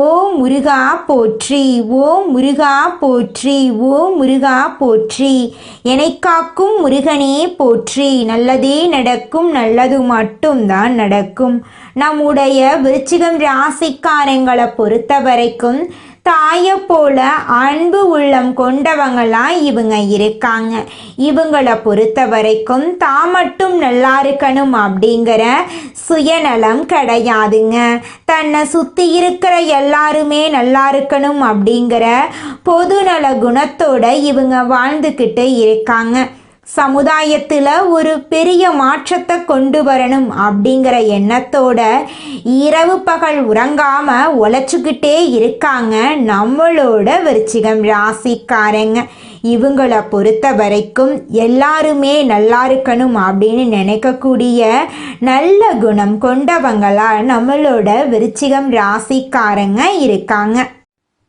ஓ முருகா போற்றி ஓ முருகா போற்றி ஓ முருகா போற்றி. என்னை காக்கும் முருகனே போற்றி. நல்லதே நடக்கும் நல்லது மட்டும்தான் நடக்கும். நம்முடைய விருச்சிகம் ராசிக்காரங்களை பொறுத்த வரைக்கும் தாயை போல அன்பு உள்ளம் கொண்டவங்களாம் இவங்க இருக்காங்க. இவங்களை பொறுத்த வரைக்கும் தான் மட்டும் நல்லா இருக்கணும் அப்படிங்கிற சுயநலம் கிடையாதுங்க. தன்னை சுற்றி இருக்கிற எல்லாருமே நல்லா இருக்கணும் அப்படிங்கிற பொதுநல குணத்தோட இவங்க வாழ்ந்துக்கிட்டு இருக்காங்க. சமுதாயத்தில் ஒரு பெரிய மாற்றத்தை கொண்டு வரணும் அப்படிங்கிற எண்ணத்தோட இரவு பகல் உறங்காம உழைச்சிக்கிட்டே இருக்காங்க நம்மளோட விருச்சிகம் ராசிக்காரங்க. இவங்களை பொறுத்த வரைக்கும் எல்லாருமே நல்லா இருக்கணும் அப்படின்னு நினைக்கக்கூடிய நல்ல குணம் கொண்டவங்களா நம்மளோட விருச்சிகம் ராசிக்காரங்க இருக்காங்க.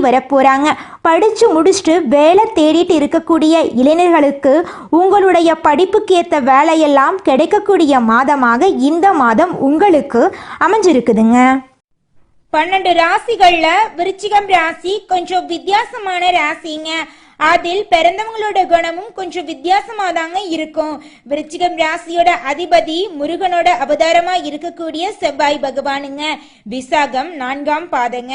வரப்போறாங்க. படிச்சு முடிச்சுட்டு வேலை தேடிட்டு இருக்கக்கூடிய இளைஞர்களுக்கு உங்களுடைய படிப்புக்கு ஏற்ற வேலையெல்லாம் கிடைக்கக்கூடிய மாதமாக இந்த மாதம் உங்களுக்கு அமைஞ்சிருக்குதுங்க. பன்னெண்டு ராசிகள்ல விருச்சிகம் ராசி கொஞ்சம் வித்தியாசமான ராசிங்க. அதில் பிறந்தவங்களோட குணமும் கொஞ்சம் வித்தியாசமா தாங்க இருக்கும். விருச்சிகம் ராசியோட அதிபதி முருகனோட அவதாரமா இருக்கக்கூடிய செவ்வாய் பகவானுங்க. விசாகம் நான்காம் பாதங்க.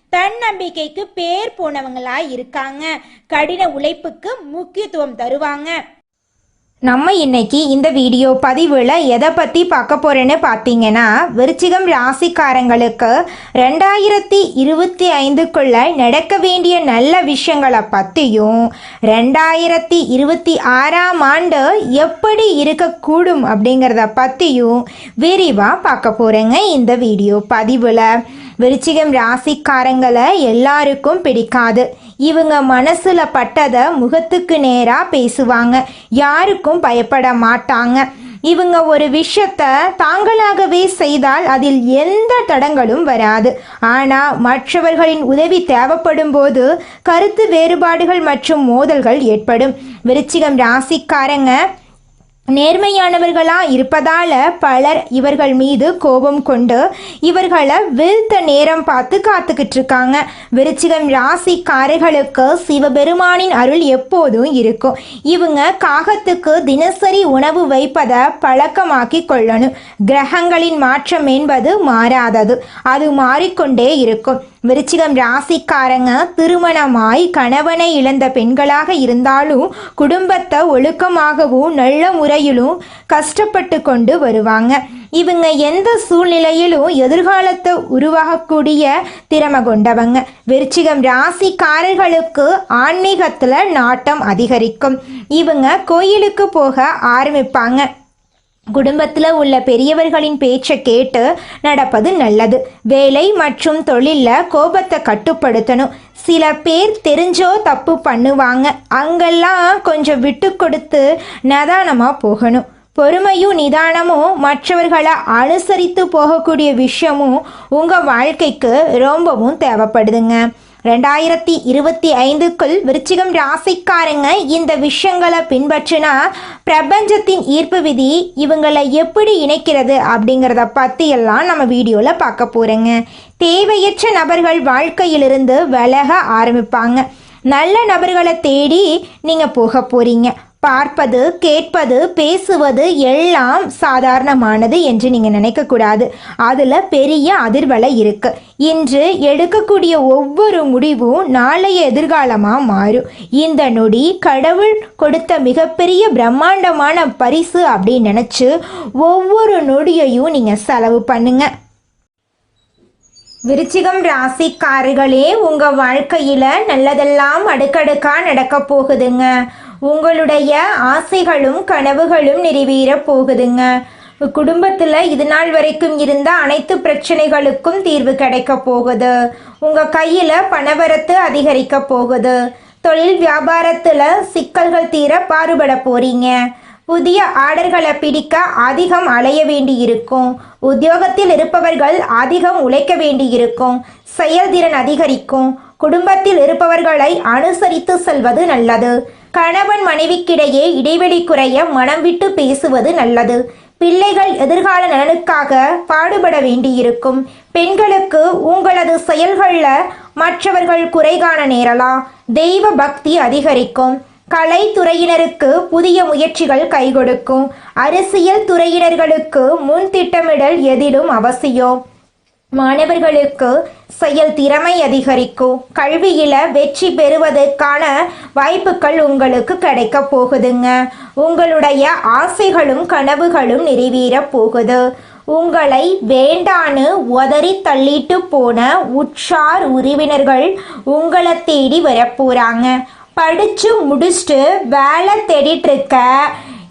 தன்னம்பிக்கைக்கு பேர் போனவங்களா இருக்காங்க. கடின உழைப்புக்கு முக்கியத்துவம் தருவாங்க. நம்ம இன்னைக்கு இந்த வீடியோ பதிவில் எதை பற்றி பார்க்க போகிறேன்னு பார்த்தீங்கன்னா விருச்சிகம் ராசிக்காரங்களுக்கு ரெண்டாயிரத்தி இருபத்தி ஐந்துக்குள்ள நடக்க வேண்டிய நல்ல விஷயங்களை பற்றியும் ரெண்டாயிரத்தி இருபத்தி ஆறாம் ஆண்டு எப்படி இருக்கக்கூடும் அப்படிங்கிறத பற்றியும் விரிவாக பார்க்க போகிறேங்க இந்த வீடியோ பதிவில். விருச்சிகம் ராசிக்காரங்களை எல்லாருக்கும் பிடிக்காது. இவங்க மனசுல பட்டதை முகத்துக்கு நேரா பேசுவாங்க. யாருக்கும் பயப்பட மாட்டாங்க. இவங்க ஒரு விஷயத்த தாங்களாகவே செய்தால் அதில் எந்த தடங்களும் வராது. ஆனால் மற்றவர்களின் உதவி தேவைப்படும் போது கருத்து வேறுபாடுகள் மற்றும் மோதல்கள் ஏற்படும். விருச்சிகம் ராசிக்காரங்க நேர்மையானவர்களாக இருப்பதால் பலர் இவர்கள் மீது கோபம் கொண்டு இவர்களை வீழ்த்த நேரம் பார்த்து காத்துக்கிட்டு இருக்காங்க விருச்சிகம் ராசிக்காரர்களுக்கு சிவபெருமானின் அருள் எப்போதும் இருக்கும். இவங்க காகத்துக்கு தினசரி உணவு வைப்பதை பழக்கமாக்கி கொள்ளணும். கிரகங்களின் மாற்றம் என்பது மாறாதது. அது மாறிக்கொண்டே இருக்கும். விருச்சிகம் ராசிக்காரங்க திருமணமாய் கணவனை இழந்த பெண்களாக இருந்தாலும் குடும்பத்தை ஒழுக்கமாகவும் நல்ல முறையிலும் கஷ்டப்பட்டு கொண்டு வருவாங்க. இவங்க எந்த சூழ்நிலையிலும் எதிர்காலத்தை உருவாகக்கூடிய திறமை கொண்டவங்க. விருச்சிகம் ராசிக்காரர்களுக்கு ஆன்மீகத்தில் நாட்டம் அதிகரிக்கும். இவங்க கோயிலுக்கு போக ஆரம்பிப்பாங்க. குடும்பத்தில் உள்ள பெரியவர்களின் பேச்சை கேட்டு நடப்பது நல்லது. வேலை மற்றும் தொழிலில் கோபத்தை கட்டுப்படுத்தணும். சில பேர் தெரிஞ்சோ தப்பு பண்ணுவாங்க. அங்கெல்லாம் கொஞ்சம் விட்டு கொடுத்து நிதானமாக போகணும். பொறுமையும் நிதானமும் மற்றவர்களை அனுசரித்து போகக்கூடிய விஷயமும் உங்கள் வாழ்க்கைக்கு ரொம்பவும் தேவைப்படுதுங்க. ரெண்டாயிரத்தி இருபத்தி ஐந்துக்குள் விருச்சிகம் ராசிக்காரங்க இந்த விஷயங்களை பின்பற்றினா பிரபஞ்சத்தின் ஈர்ப்பு விதி இவங்களை எப்படி இணைக்கிறது அப்படிங்கிறத பற்றி எல்லாம் நம்ம வீடியோவில் பார்க்க போகிறோங்க தேவையற்ற நபர்கள் வாழ்க்கையிலிருந்து விலக ஆரம்பிப்பாங்க. நல்ல நபர்களை தேடி நீங்கள் போக போகிறீங்க பார்ப்பது கேட்பது பேசுவது எல்லாம் சாதாரணமானது என்று நீங்கள் நினைக்கக்கூடாது. அதில் பெரிய அதிர்வலை இருக்குது இன்று எடுக்கக்கூடிய ஒவ்வொரு முடிவும் நாளைய எதிர்காலமாக மாறும். இந்த நொடி கடவுள் கொடுத்த மிகப்பெரிய பிரம்மாண்டமான பரிசு அப்படின்னு நினச்சி ஒவ்வொரு நொடியையும் நீங்கள் செலவு பண்ணுங்க. விருச்சிகம் ராசிக்காரர்களே உங்கள் வாழ்க்கையில் நல்லதெல்லாம் அடுக்கடுக்காக நடக்க போகுதுங்க. உங்களுடைய ஆசைகளும் கனவுகளும் நிறைவேற போகுதுங்க. குடும்பத்தில் இது நாள் வரைக்கும் இருந்த அனைத்து பிரச்சனைகளுக்கும் தீர்வு கிடைக்க போகுது. உங்கள் கையில் பணவரத்து அதிகரிக்க போகுது. தொழில் வியாபாரத்தில் சிக்கல்கள் தீர பாடுபட போகிறீங்க புதிய ஆர்டர்களை பிடிக்க அதிகம் அலைய வேண்டி இருக்கும். உத்தியோகத்தில் இருப்பவர்கள் அதிகம் உழைக்க வேண்டி இருக்கும். செயல்திறன் அதிகரிக்கும். குடும்பத்தில் இருப்பவர்களை அனுசரித்து செல்வது நல்லது. கணவன் மனைவிக்கிடையே இடைவெளி குறைய மனம் விட்டு பேசுவது நல்லது. பிள்ளைகள் எதிர்கால நலனுக்காக பாடுபட வேண்டியிருக்கும். பெண்களுக்கு உங்களது செயல்களில் மற்றவர்கள் குறை காண நேரலாம் தெய்வ பக்தி அதிகரிக்கும். கலைத்துறையினருக்கு புதிய முயற்சிகள் கைகொடுக்கும். அரசியல் துறையினர்களுக்கு முன் திட்டமிடல் எதிலும் அவசியம். மாணவர்களுக்கு செயல் திறமை அதிகரிக்கும். கல்வியில வெற்றி பெறுவதற்கான வாய்ப்புகள் உங்களுக்கு கிடைக்க போகுதுங்க. உங்களுடைய ஆசைகளும் கனவுகளும் நிறைவேற போகுது. உங்களை வேண்டான்னு உதறி தள்ளிட்டு போன உற்றார் உறவினர்கள் உங்களை தேடி வரப்போறாங்க படிச்சு முடிச்சுட்டு வேலை தேடிட்டு இருக்க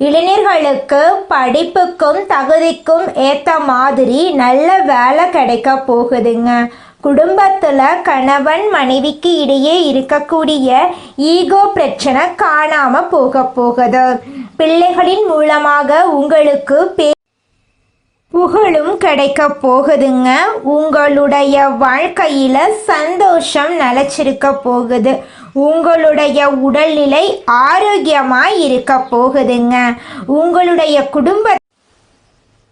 இளைஞர்களுக்கு படிப்புக்கும் தகுதிக்கும் ஏற்ற மாதிரி நல்ல வேலை கிடைக்க போகுதுங்க. குடும்பத்தில் கணவன் மனைவிக்கு இடையே இருக்கக்கூடிய ஈகோ பிரச்சனை காணாம போக போகுது. பிள்ளைகளின் மூலமாக உங்களுக்கு பே புகழும் கிடைக்க போகுதுங்க. உங்களுடைய வாழ்க்கையில சந்தோஷம் நிலச்சிருக்க போகுது. உங்களுடைய உடல்நிலை ஆரோக்கியமாய் இருக்க போகுதுங்க. உங்களுடைய குடும்ப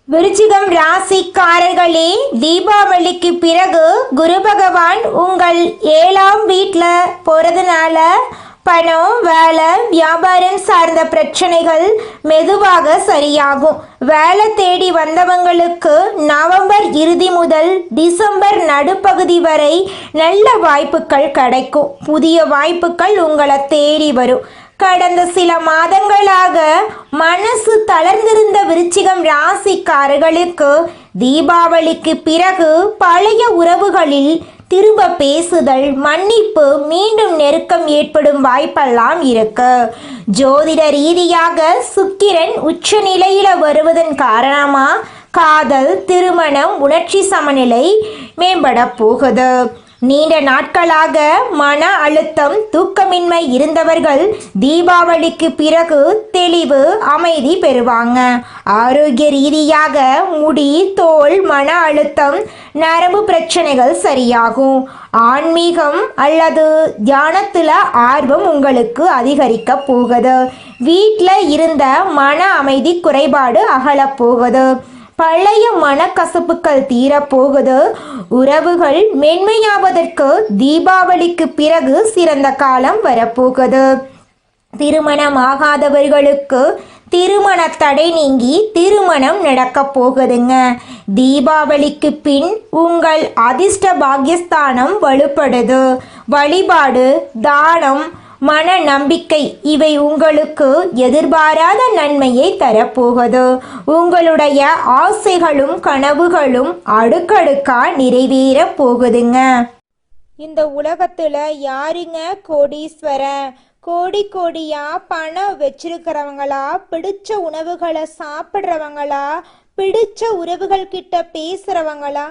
விருச்சிகம் ராசிக்காரர்களே தீபாவளிக்கு பிறகு குரு பகவான் உங்கள் ஏழாம் வீட்டில் போகிறதுனால பணம் வேலை வியாபாரம் சார்ந்த பிரச்சனைகள் மெதுவாக சரியாகும். வேலை தேடி வந்தவங்களுக்கு நவம்பர் இறுதி முதல் டிசம்பர் நடுப்பகுதி வரை நல்ல வாய்ப்புகள் கிடைக்கும். புதிய வாய்ப்புகள் உங்களை தேடி வரும். கடந்த சில மாதங்களாக மனசு தளர்ந்திருந்த விருச்சிகம் ராசிக்காரர்களுக்கு தீபாவளிக்கு பிறகு பழைய உறவுகளில் திரும்ப பேசுதல் மன்னிப்பு மீண்டும் நெருக்கம் ஏற்படும் வாய்ப்பெல்லாம் இருக்கு. ஜோதிட ரீதியாக சுக்கிரன் உச்ச நிலையில வருவதன் காரணமா? காதல் திருமணம் உணர்ச்சி சமநிலை மேம்பட போகுது. நீண்ட நாட்களாக மன அழுத்தம் தூக்கமின்மை இருந்தவர்கள் தீபாவளிக்கு பிறகு தெளிவு அமைதி பெறுவாங்க. ஆரோக்கிய ரீதியாக முடி தோல் மன அழுத்தம் நரம்பு பிரச்சனைகள் சரியாகும். ஆன்மீகம் அல்லது தியானத்தில் ஆர்வம் உங்களுக்கு அதிகரிக்க போகுது. வீட்டில் இருந்த மன அமைதி குறைபாடு அகலப்போகுது பழைய மனக்கசப்புகள் தீரப்போகுது. உறவுகள் மென்மையாவதற்கு தீபாவளிக்கு பிறகு சிறந்த காலம் வரப்போகுது. திருமணமாகாதவர்களுக்கு திருமண தடை நீங்கி திருமணம் நடக்கப் போகுதுங்க. தீபாவளிக்கு பின் உங்கள் அதிர்ஷ்ட பாகியஸ்தானம் வலுப்படுது. வழிபாடு தானம் மன நம்பிக்கை இவை உங்களுக்கு எதிர்பாராத நன்மையை தரப்போகுது. உங்களுடைய ஆசைகளும் கனவுகளும் அடுக்கடுக்கா நிறைவேறப் போகுதுங்க. இந்த உலகத்துல யாருங்க கோடீஸ்வரன் கோடி கோடியா பணம் வச்சிருக்கிறவங்களா? பிடிச்ச உணவுகளை சாப்பிட்றவங்களா? பிடிச்ச உறவுகள் கிட்ட பேசுறவங்களா?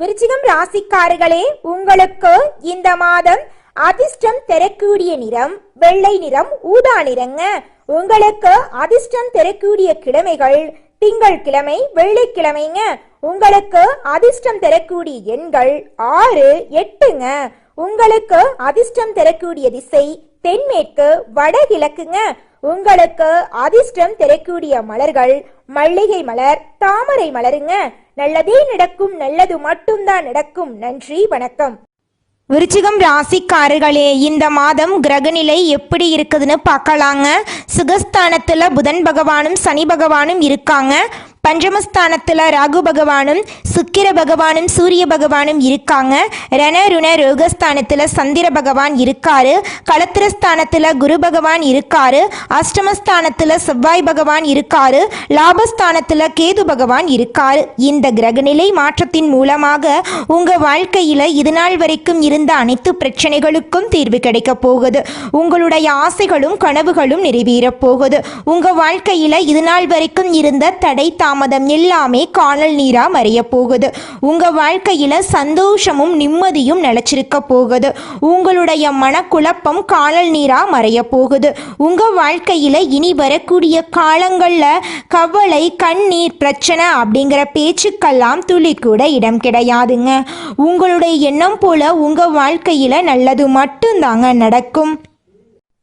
விருச்சிகம் ராசிக்காரர்களே உங்களுக்கு இந்த மாதம் அதிர்ஷ்டம் தரக்கூடிய நிறம் வெள்ளை நிறம் ஊதா நிறங்க. உங்களுக்கு அதிர்ஷ்டம் தரக்கூடிய கிழமைகள் திங்கள் கிழமை வெள்ளிக்கிழமைங்க உங்களுக்கு அதிர்ஷ்டம் தரக்கூடிய எண்கள் ஆறு எட்டுங்க. உங்களுக்கு அதிர்ஷ்டம் தரக்கூடிய திசை தென்மேற்கு வடகிழக்குங்க. உங்களுக்கு அதிர்ஷ்டம் திரைக்கூடிய மலர்கள் மல்லிகை மலர் தாமரை மலருங்க. நல்லதே நடக்கும் நல்லது மட்டும்தான் நடக்கும். நன்றி வணக்கம். விருச்சிகம் ராசிக்காரர்களே இந்த மாதம் கிரகநிலை எப்படி இருக்குதுன்னு பார்க்கலாங்க. சுகஸ்தானத்தில் புதன் பகவானும் சனி பகவானும் இருக்காங்க. பஞ்சமஸ்தானத்தில் ராகு பகவானும் சுக்கிர பகவானும் சூரிய பகவானும் இருக்காங்க. ரண ருண ரோகஸ்தானத்தில் சந்திர பகவான் இருக்காரு. களத்திரஸ்தானத்தில் குரு பகவான் இருக்காரு. அஷ்டமஸ்தானத்தில் செவ்வாய் பகவான் இருக்காரு. லாபஸ்தானத்தில் கேது பகவான் இருக்காரு. இந்த கிரகநிலை மாற்றத்தின் மூலமாக உங்கள் வாழ்க்கையில் இதுநாள் வரைக்கும் இருந்த அனைத்து பிரச்சனைகளுக்கும் தீர்வு கிடைக்க போகுது. உங்களுடைய ஆசைகளும் கனவுகளும் நிறைவேறப் போகுது. உங்கள் வாழ்க்கையில் இதுநாள் வரைக்கும் இருந்த தடை தாமதம் எல்லாமே காணல் நீரா மறைய போகுது. உங்க வாழ்க்கையில சந்தோஷமும் நிம்மதியும் நிலச்சிருக்க போகுது. உங்களுடைய மனக்குழப்பம் காணல் நீரா மறைய போகுது. உங்க வாழ்க்கையில இனி வரக்கூடிய காலங்கள்ல கவலை கண்ணீர் பிரச்சனை அப்படிங்கிற பேச்சுக்கெல்லாம் துளி கூட இடம் கிடையாதுங்க. உங்களுடைய எண்ணம் போல உங்க வாழ்க்கையில நல்லது மட்டும்தாங்க நடக்கும்.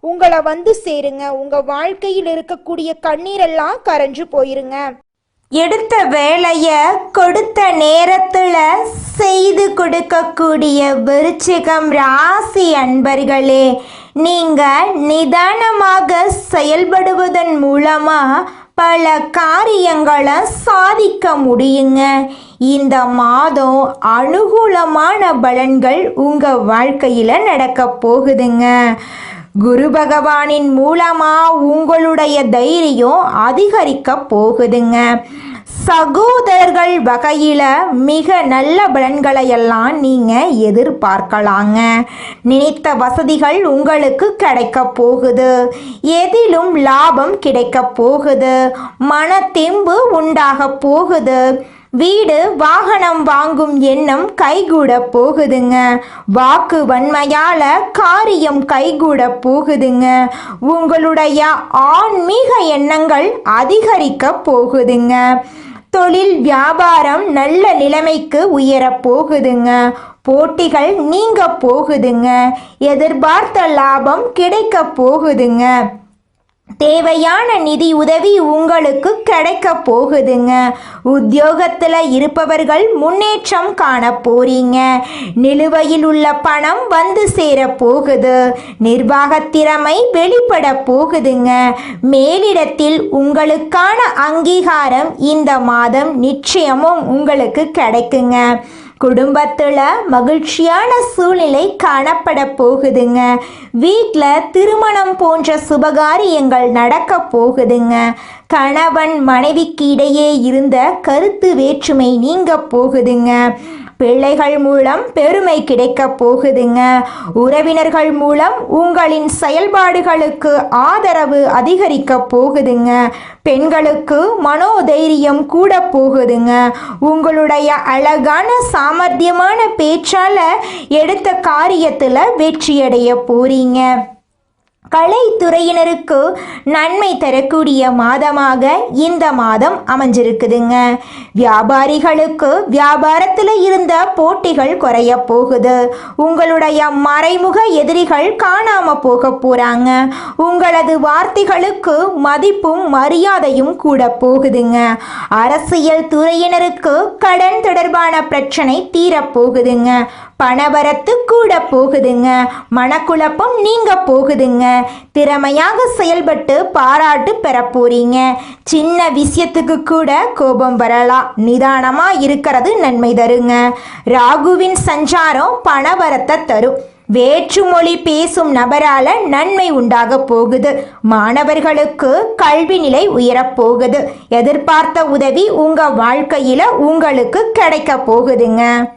உங்களை வந்து சேருங்க. உங்க வாழ்க்கையில் இருக்கக்கூடிய கண்ணீரெல்லாம் கரைஞ்சு போயிருங்க. எடுத்த வேலைய கொடுத்த நேரத்துல செய்து கொடுக்கக்கூடிய விருச்சிகம் ராசி அன்பர்களே நீங்க நிதானமாக செயல்படுவதன் மூலமா பல காரியங்களை சாதிக்க முடியுங்க. இந்த மாதம் அனுகூலமான பலன்கள் உங்க வாழ்க்கையில நடக்க போகுதுங்க. குரு பகவானின் மூலமா உங்களுடைய தைரியம் அதிகரிக்க போகுதுங்க. சகோதரர்கள் வகையில் மிக நல்ல பலன்களை எல்லாம் எதிர்பார்க்கலாங்க. நினைத்த வசதிகள் உங்களுக்கு கிடைக்க போகுது. எதிலும் லாபம் கிடைக்க போகுது. மன தெம்பு உண்டாக போகுது. வீடு வாகனம் வாங்கும் எண்ணம் கைகூட போகுதுங்க. வாக்கு வன்மையால காரியம் கைகூட போகுதுங்க. உங்களுடைய ஆன்மீக எண்ணங்கள் அதிகரிக்க போகுதுங்க. தொழில் வியாபாரம் நல்ல நிலைமைக்கு உயரப் போகுதுங்க. போட்டிகள் நீங்க போகுதுங்க. எதிர்பார்த்த லாபம் கிடைக்க போகுதுங்க. தேவையான நிதி உதவி உங்களுக்கு கிடைக்க போகுதுங்க. உத்தியோகத்தில் இருப்பவர்கள் முன்னேற்றம் காண போறீங்க. நிலுவையில் உள்ள பணம் வந்து சேர போகுது. நிர்வாக திறமை வெளிப்பட போகுதுங்க. மேலிடத்தில் உங்களுக்கான அங்கீகாரம் இந்த மாதம் நிச்சயமும் உங்களுக்கு கிடைக்குங்க. குடும்பத்தில் மகிழ்ச்சியான சூழ்நிலை காணப்பட போகுதுங்க. வீட்டில் திருமணம் போன்ற சுபகாரியங்கள் நடக்க போகுதுங்க. கணவன் மனைவிக்கு இடையே இருந்த கருத்து வேற்றுமை நீங்க போகுதுங்க. பிள்ளைகள் மூலம் பெருமை கிடைக்க போகுதுங்க. உறவினர்கள் மூலம் உங்களின் செயல்பாடுகளுக்கு ஆதரவு அதிகரிக்க போகுதுங்க. பெண்களுக்கு மனோதைரியம் கூட போகுதுங்க. உங்களுடைய அழகான சாமர்த்தியமான பேச்சால் எடுத்த காரியத்தில் வெற்றியடைய போறீங்க. கலைத்துறையினருக்கு நன்மை தரக்கூடிய மாதமாக இந்த மாதம் அமைஞ்சிருக்குதுங்க. வியாபாரிகளுக்கு வியாபாரத்தில் இருந்த போட்டிகள் குறைய போகுது. உங்களுடைய மறைமுக எதிரிகள் காணாம போக போறாங்க. உங்களது வார்த்தைகளுக்கு மதிப்பும் மரியாதையும் கூட போகுதுங்க. அரசியல் துறையினருக்கு கடன் தொடர்பான பிரச்சனை தீரப்போகுதுங்க பணவரத்து கூட போகுதுங்க. மனக்குழப்பம் நீங்க போகுதுங்க. திறமையாக செயல்பட்டு பாராட்டு பெற போறீங்க. சின்ன விஷயத்துக்கு கூட கோபம் வரலாம். நிதானமா இருக்கிறது நன்மை தருங்க. ராகுவின் சஞ்சாரம் பணவரத்தை தரும். வேற்றுமொழி பேசும் நபரால நன்மை உண்டாக போகுது. மாணவர்களுக்கு கல்வி நிலை உயரப் போகுது. எதிர்பார்த்த உதவி உங்க வாழ்க்கையில உங்களுக்கு கிடைக்க போகுதுங்க.